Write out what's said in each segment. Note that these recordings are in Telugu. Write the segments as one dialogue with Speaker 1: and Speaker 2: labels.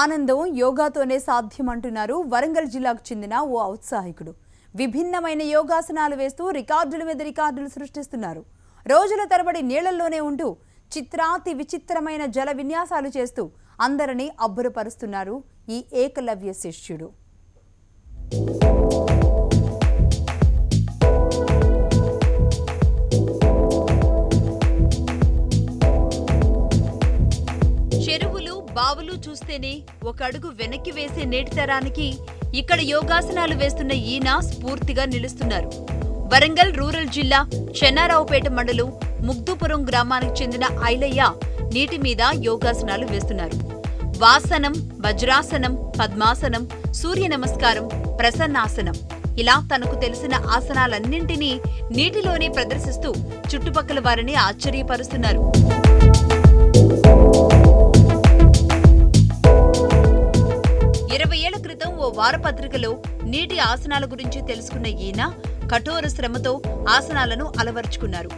Speaker 1: ఆనందం యోగాతోనే సాధ్యమంటున్నారు వరంగల్ జిల్లాకు చెందిన ఓ ఔత్సాహికుడు. విభిన్నమైన యోగాసనాలు వేస్తూ రికార్డుల మీద రికార్డులు సృష్టిస్తున్నారు. రోజుల తరబడి నీళ్ళలోనే ఉంటూ చిత్రాతి విచిత్రమైన జల విన్యాసాలు చేస్తూ అందరినీ అబ్బురపరుస్తున్నారు ఈ ఏకలవ్య శిష్యుడు. బావులు చూస్తేనే ఒక అడుగు వెనక్కి వేసే నేటి తరానికి ఇక్కడ యోగాసనాలు వేస్తున్న ఈయన స్ఫూర్తిగా నిలుస్తున్నారు. వరంగల్ రూరల్ జిల్లా చెన్నారావుపేట మండలం ముగ్దుపురం గ్రామానికి చెందిన ఐలయ్య నీటి మీద యోగాసనాలు వేస్తున్నారు. వాసనం వజ్రాసనం పద్మాసనం సూర్య నమస్కారం ప్రసన్నాసనం. ఇలా తనకు తెలిసిన ఆసనాలన్నింటినీ నీటిలోనే ప్రదర్శిస్తూ చుట్టుపక్కల వారిని ఆశ్చర్యపరుస్తున్నారు. ఓ వారపత్రికలో నీటి ఆసనాల గురించి తెలుసుకున్న ఈయన కఠోర శ్రమతో ఆసనాలను అలవర్చుకున్నారు.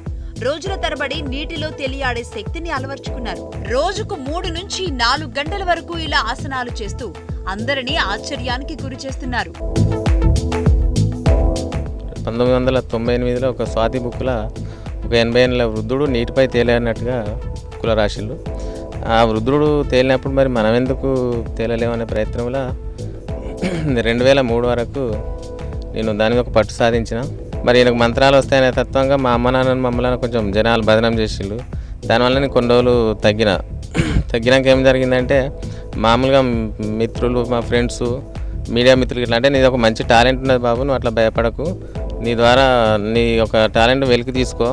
Speaker 1: రోజుల తరబడి నీటిలో తేలియాడే శక్తిని అలవర్చుకున్నారు. రోజుకు మూడు నుంచి నాలుగు గంటల వరకు ఇలా ఆసనాలు చేస్తూ అందరినీ ఆశ్చర్యానికి గురి చేస్తున్నారు.
Speaker 2: పంతొమ్మిది వందల తొంభై ఎనిమిదిలో ఒక స్వాతి బుక్లో ఒక ఎనభై ఏళ్ళ వృద్ధుడు నీటిపై తేలినట్టుగా కుల రాసిళ్ళు ఆ వృద్ధుడు తేలినప్పుడు మరి మనం ఎందుకు తేలలేమనే ప్రయత్నంలో రెండు వేల మూడు వరకు నేను దాని మీద ఒక పట్టు సాధించిన. మరి ఈయనకు మంత్రాలు వస్తాయనే తత్వంగా మా అమ్మ నాన్న మమ్మల్ని కొంచెం జనాలు బదనం చేసిళ్ళు దానివల్ల నేను కొన్ని రోజులు తగ్గిన. తగ్గినాక ఏం జరిగిందంటే మామూలుగా మిత్రులు మా ఫ్రెండ్స్ మీడియా మిత్రులు ఇట్లా అంటే నీది ఒక మంచి టాలెంట్ ఉన్నది బాబు నువ్వు అట్లా భయపడకు. నీ ద్వారా నీ ఒక టాలెంట్ వెలికి తీసుకో.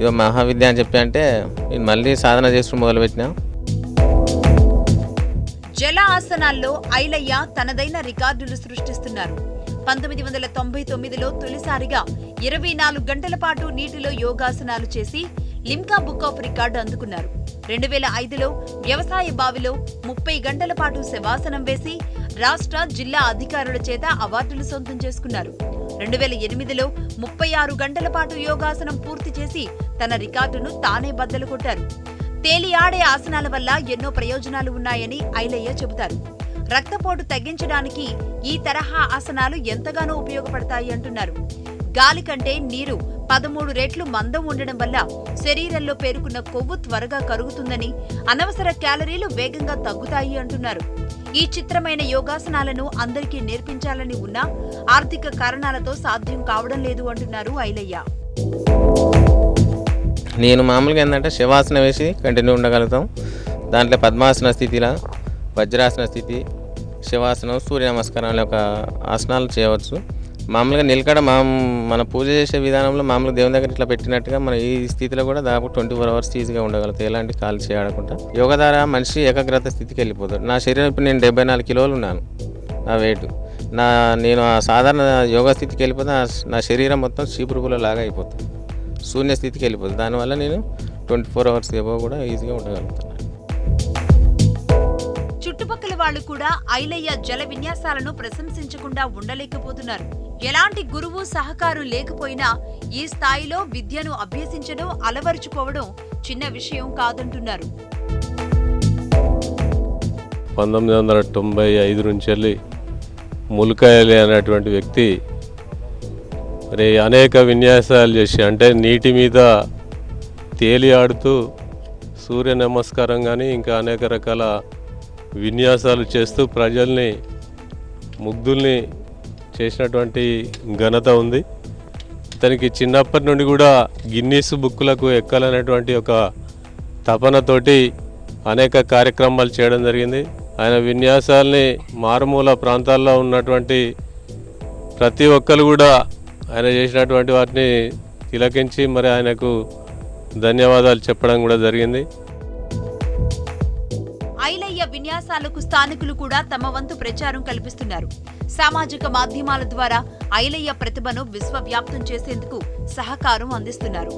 Speaker 2: ఇదో మహావిద్య అని చెప్పి అంటే నేను మళ్ళీ సాధన చేసుకుని మొదలుపెట్టినా.
Speaker 1: సింహాసనాల్లో ఆసనాల్లో ఐలయ్య తనదైన రికార్డులు సృష్టిస్తున్నారు. పంతొమ్మిది వందల తొంభై తొమ్మిదిలో తొలిసారిగా ఇరవై నాలుగు గంటల పాటు నీటిలో యోగాసనాలు చేసి లిమ్కా బుక్ ఆఫ్ రికార్డు అందుకున్నారు. రెండు వేల ఐదులో వ్యవసాయ బావిలో ముప్పై గంటల పాటు శవాసనం వేసి రాష్ట్ర జిల్లా అధికారుల చేత అవార్డులు సొంతం చేసుకున్నారు. రెండు వేల ఎనిమిదిలో ముప్పై ఆరు గంటల పాటు యోగాసనం పూర్తి చేసి తన రికార్డును తానే బద్దలు కొట్టారు. తేలియాడే ఆసనాల వల్ల ఎన్నో ప్రయోజనాలు ఉన్నాయని ఐలయ్య చెబుతారు. రక్తపోటు తగ్గించడానికి ఈ తరహా ఆసనాలు ఎంతగానో ఉపయోగపడతాయి అంటున్నారు. గాలి కంటే నీరు పదమూడు రెట్లు మందం ఉండడం వల్ల శరీరంలో పేరుకున్న కొవ్వు త్వరగా కరుగుతుందని అనవసర క్యాలరీలు వేగంగా తగ్గుతాయి అంటున్నారు. ఈ చిత్రమైన యోగాసనాలను అందరికీ నేర్పించాలని ఉన్నా ఆర్థిక కారణాలతో సాధ్యం కావడం లేదు అంటున్నారు ఐలయ్య.
Speaker 2: నేను మామూలుగా ఏంటంటే శివాసనం వేసి కంటిన్యూ ఉండగలుగుతాం. దాంట్లో పద్మాసన స్థితిలో వజ్రాసన స్థితి శివాసనం సూర్య నమస్కారాల యొక్క ఆసనాలు చేయవచ్చు. మామూలుగా నిలకడ మా మన పూజ చేసే విధానంలో మామూలుగా దేవుని దగ్గర ఇట్లా పెట్టినట్టుగా మన ఈ స్థితిలో కూడా దాదాపు ట్వంటీ ఫోర్ అవర్స్ ఈజీగా ఉండగలుగుతాయి ఎలాంటి కాలు చేయకుండా. యోగా ద్వారా మనిషి ఏకాగ్రత స్థితికి వెళ్ళిపోతాడు. నా శరీరం ఇప్పుడు నేను డెబ్బై నాలుగు కిలోలు ఉన్నాను నా వెయిట్ నా నేను ఆ సాధారణ యోగా స్థితికి వెళ్ళిపోతే నా- నా శరీరం మొత్తం చీపురుగుల లాగా అయిపోతుంది. శూన్య స్థితికి వెళ్ళిపోతుంది దానివల్ల నేను ట్వంటీ ఫోర్ అవర్స్ ఏవో కూడా ఈజీగా ఉండగలుగుతాను.
Speaker 1: చుట్టుపక్కల వాళ్ళు కూడా ఐలయ్య జల విన్యాసాలను ప్రశంసించకుండా ఉండలేకపోతున్నారు. ఎలాంటి గురువు సహకారం లేకపోయినా ఈ స్థాయిలో విద్యను అభ్యసించడం అలవరుచుకోవడం చిన్న విషయం కాదంటున్నారు.
Speaker 3: పంతొమ్మిది వందల తొంభై ఐదు నుంచి వెళ్ళి ములకాయలి అనేటువంటి వ్యక్తి మరి అనేక విన్యాసాలు చేసి అంటే నీటి మీద తేలి ఆడుతూ సూర్య నమస్కారం కానీ ఇంకా అనేక రకాల విన్యాసాలు చేస్తూ ప్రజల్ని ముగ్ధుల్ని చేసినటువంటి ఘనత ఉంది. ఇతనికి చిన్నప్పటి నుండి కూడా గిన్నీస్ బుక్కులకు ఎక్కాలనేటువంటి ఒక తపనతోటి అనేక కార్యక్రమాలు చేయడం జరిగింది. ఆయన విన్యాసాల్ని మారుమూల ప్రాంతాల్లో ఉన్నటువంటి ప్రతి ఒక్కరు కూడా ఆయన చేసినటువంటి వాటిని తిలకించి మరి ఆయనకు ధన్యవాదాలు చెప్పడం కూడా జరిగింది.
Speaker 1: ఐలయ్య విన్యాసాలకు స్థానికులు కూడా తమ వంతు ప్రచారం కల్పిస్తున్నారు. సామాజిక మాధ్యమాల ద్వారా ఐలయ్య ప్రతిభను విశ్వవ్యాప్తం చేసేందుకు సహకారం అందిస్తున్నారు.